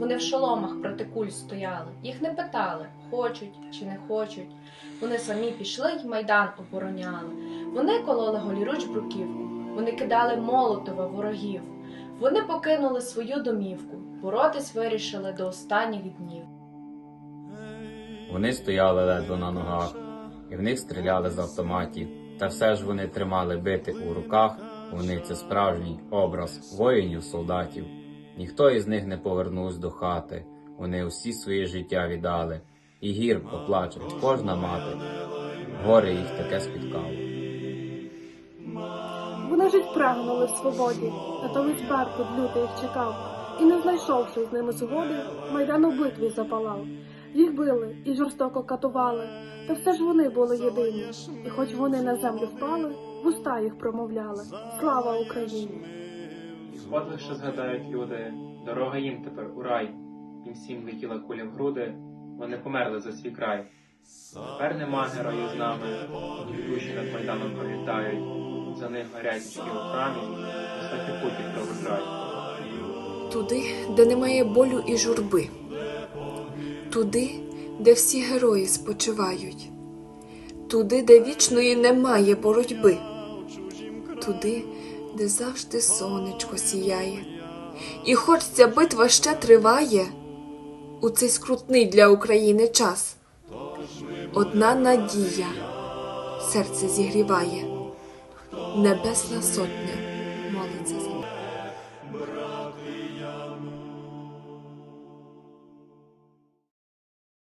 Вони в шоломах проти куль стояли. Їх не питали, хочуть чи не хочуть. Вони самі пішли й майдан обороняли. Вони кололи голіруч бруківку. Вони кидали молотова ворогів. Вони покинули свою домівку. Боротись вирішили до останніх днів. Вони стояли ледве на ногах, і в них стріляли з автоматів. Та все ж вони тримали бити у руках. Вони це справжній образ воїнів, солдатів. Ніхто із них не повернувся до хати. Вони усі своє життя віддали, і гірко плаче кожна мати. Горе їх таке спіткало. Вони жить прагнули в свободі, натомість Беркут лютий їх чекав, і не знайшовши з ними згоди, майдан у битві запалав. Їх били і жорстоко катували, та все ж вони були єдині, і хоч вони на землю впали, вуста їх промовляли. Слава Україні! Подвиг, що згадають люди, дорога їм тепер у рай. Їм всім летіла куля в груди, вони померли за свій край. Тепер нема героїв з нами, їх душі над майданом пролітають, за них горять свічки у храмі, останні путі проважають. туди, де немає болю і журби, туди, де всі герої спочивають, туди, де вічної немає боротьби, туди, де завжди сонечко сіяє, і хоч ця битва ще триває у цей скрутний для України час, одна надія серце зігріває, небесна сотня молиться за.